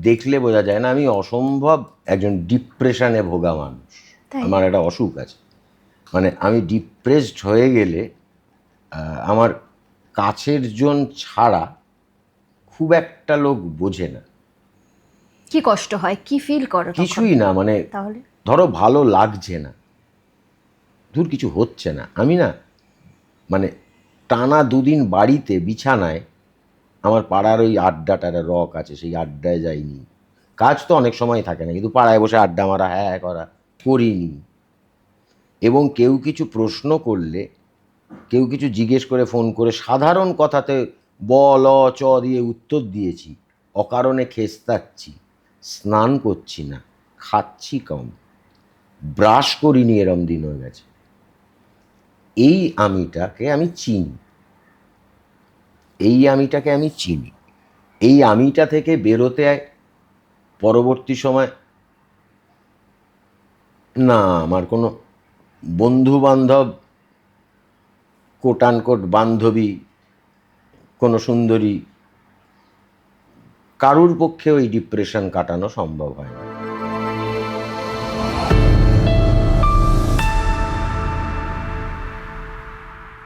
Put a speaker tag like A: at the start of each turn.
A: দেখলে বোঝা যায় না আমি অসম্ভব একজন ডিপ্রেশনে ভোগা মানুষ। আমার একটা অসুখ আছে। মানে আমি ডিপ্রেসড হয়ে গেলে আমার কাছের জন ছাড়া খুব একটা লোক বোঝে না।
B: কি কষ্ট হয়? কি ফিল করো
A: কিছুই না মানে
B: তাহলে?
A: ধরো ভালো লাগছে না। দূর কিছু হচ্ছে না। আমি না মানে টানা দুদিন বাড়িতে বিছানায় আমার পাড়ার ওই আড্ডাটার রক আছে, সেই আড্ডায় যাইনি। কাজ তো অনেক সময় থাকে না, কিন্তু পাড়ায় বসে আড্ডা মারা হ্যাঁ হ্যাঁ করা, করিনি। এবং কেউ কিছু প্রশ্ন করলে, কেউ কিছু জিজ্ঞেস করে, ফোন করে, সাধারণ কথাতে ব ল চ দিয়ে উত্তর দিয়েছি। অকারণে খেস্তাচ্ছি, স্নান করছি না, খাচ্ছি কম, ব্রাশ করিনি, এরম দিন হয়ে গেছে। এই আমিটাকে আমি চিনি। এই আমিটাকে আমি চিনি। এই আমিটা থেকে বেরোতে পরবর্তী সময় না, আমার কোনো বন্ধু বান্ধব কোটানকোট বান্ধবী, কোনো সুন্দরী, কারুর পক্ষে ওই ডিপ্রেশন কাটানো সম্ভব হয় না।